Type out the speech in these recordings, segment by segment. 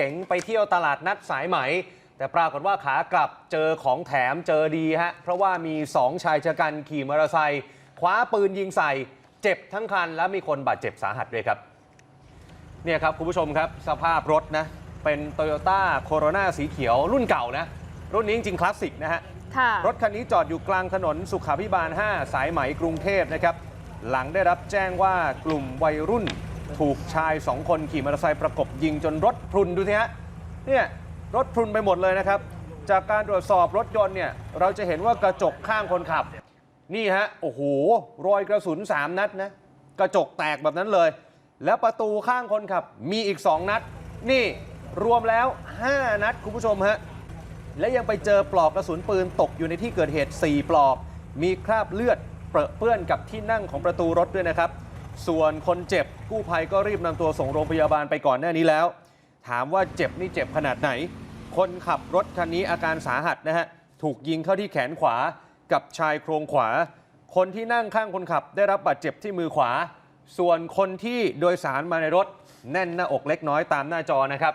ก๋งไปเที่ยวตลาดนัดสายไหม แต่ปรากฏว่าขากลับเจอของแถมเจอดีฮะ เพราะว่ามี 2 ชายชะกันขี่มอเตอร์ไซค์คว้าปืนยิงใส่ เจ็บทั้งคัน และมีคนบาดเจ็บสาหัสด้วยครับ เนี่ยครับ คุณผู้ชมครับ สภาพรถนะ เป็น Toyota Corona สีเขียวรุ่นเก่านะ รุ่นนี้จริงๆคลาสสิกนะฮะค่ะรถคันนี้จอดอยู่กลางถนนสุขาพิบาล 5 สายไหมกรุงเทพนะครับหลังได้รับแจ้งว่ากลุ่มวัยรุ่น ถูกชาย2คนขี่มอเตอร์ไซค์ประกบยิงจนรถพรุนดูสิฮะเนี่ยรถพรุนไปหมดเลยนะครับ จากการตรวจสอบรถยนต์เนี่ยเราจะเห็นว่ากระจกข้างคนขับ นี่ฮะโอ้โหรอยกระสุน 3 นัดนะกระจกแตกแบบนั้นเลย แล้วประตูข้างคนขับมีอีก 2 นัด นี่รวมแล้ว 5 นัดคุณผู้ชมฮะและยังไปเจอปลอกกระสุนปืนตกอยู่ในที่เกิดเหตุ 4 ปลอก มีคราบเลือดเปรอะเปื้อนกับที่นั่งของประตูรถด้วยนะครับ ส่วนคนเจ็บกู้ภัยก็รีบนำตัวส่งโรงพยาบาลไปก่อนหน้านี้แล้ว ถามว่าเจ็บนี่เจ็บขนาดไหน คนขับรถคันนี้อาการสาหัสนะฮะ ถูกยิงเข้าที่แขนขวากับชายโครงขวา คนที่นั่งข้างคนขับได้รับบาดเจ็บที่มือขวา ส่วนคนที่โดยสารมาในรถแน่นหน้าอกเล็กน้อยตามหน้าจอนะครับ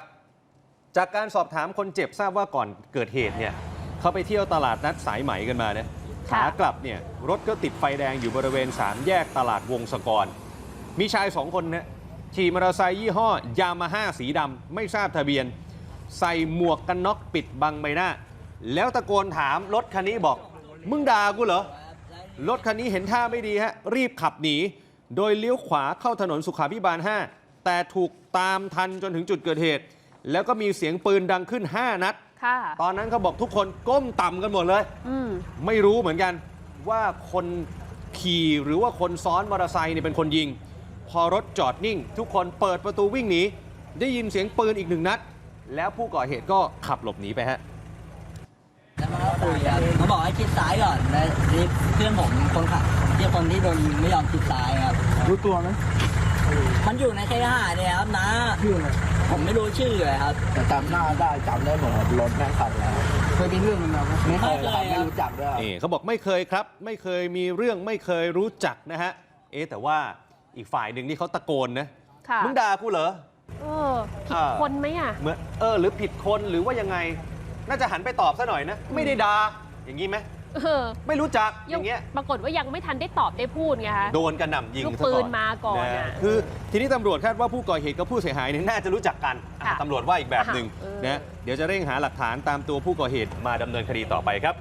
จากการสอบถามคนเจ็บทราบว่าก่อนเกิดเหตุเนี่ยเขาไปเที่ยวตลาดนัดสายไหมกันมาเนี่ยค่ะขากลับเนี่ยรถก็ติดไฟแดงอยู่บริเวณสามแยกตลาดวงศกร มีชายสองคนเนี่ยขี่มอเตอร์ไซค์ยี่ห้อยามาฮ่าสีดำไม่ทราบทะเบียน ใส่หมวกกันน็อกปิดบังใบหน้า แล้วตะโกนถามรถคันนี้บอก มึงด่ากูเหรอ รถคันนี้เห็นท่าไม่ดีฮะ รีบขับหนี โดยเลี้ยวขวาเข้าถนนสุขาพิบาล 5 แต่ถูกตามทันจนถึงจุดเกิดเหตุ แล้วก็มีเสียงปืนดังขึ้น 5 นัดค่ะตอนนั้นเขาบอกทุกคนก้มต่ำกันหมดเลยอืมไม่รู้เหมือนกันว่าคนขี่หรือว่าคนซ้อนมอเตอร์ไซค์เนี่ยเป็นคนยิง พอรถจอดนิ่ง ทุกคนเปิดประตูวิ่งหนี ได้ยินเสียงปืนอีกหนึ่งนัด แล้วผู้ก่อเหตุก็ขับหลบหนีไปฮะแล้วมันก็คุยครับเขาบอกให้ชิดซ้ายก่อนแล้วนี่เพื่อนผมคนขับที่คนที่โดนยิงไม่ยอมชิดซ้ายครับ รู้ตัวไหมมันอยู่ในเคหะเนี่ยครับนะชื่ออะไรผมไม่รู้ชื่อเลยครับ แต่จำหน้าได้จำได้หมดครับรถแม่งขับแล้วเคยมีเรื่องมันมาไหมไม่เคยครับไม่รู้จักด้วยครับ นี่เขาบอกไม่เคยครับ ไม่เคยมีเรื่องไม่เคยรู้จักนะฮะ เอ๊ะแต่ว่า อีกฝ่ายหนึ่งนี่เขาตะโกนนะค่ะมึงด่ากูเหรอ เออผิดอ่า คนไหมอะ เหมือนเออหรือผิดคนหรือว่ายังไง น่าจะหันไปตอบซะหน่อยนะ ไม่ได้ด่าอย่างนี้ไหมเออไม่รู้จักอย่างเงี้ย ปรากฏว่ายังไม่ทันได้ตอบได้พูดไงคะ โดนกระหน่ำยิงลูกซะปืก่อนมาก่อนนะอะคือทีนี้ตำรวจคาดว่าผู้ก่อเหตุกับผู้เสียหายเนี่ยน่าจะรู้จักกันอะค่ะตำรวจว่าอีกแบบหนึ่งอะเออ นะเดี๋ยวจะเร่งหาหลักฐานตามตัวผู้ก่อเหตุมาดำเนินคดีต่อไปครับ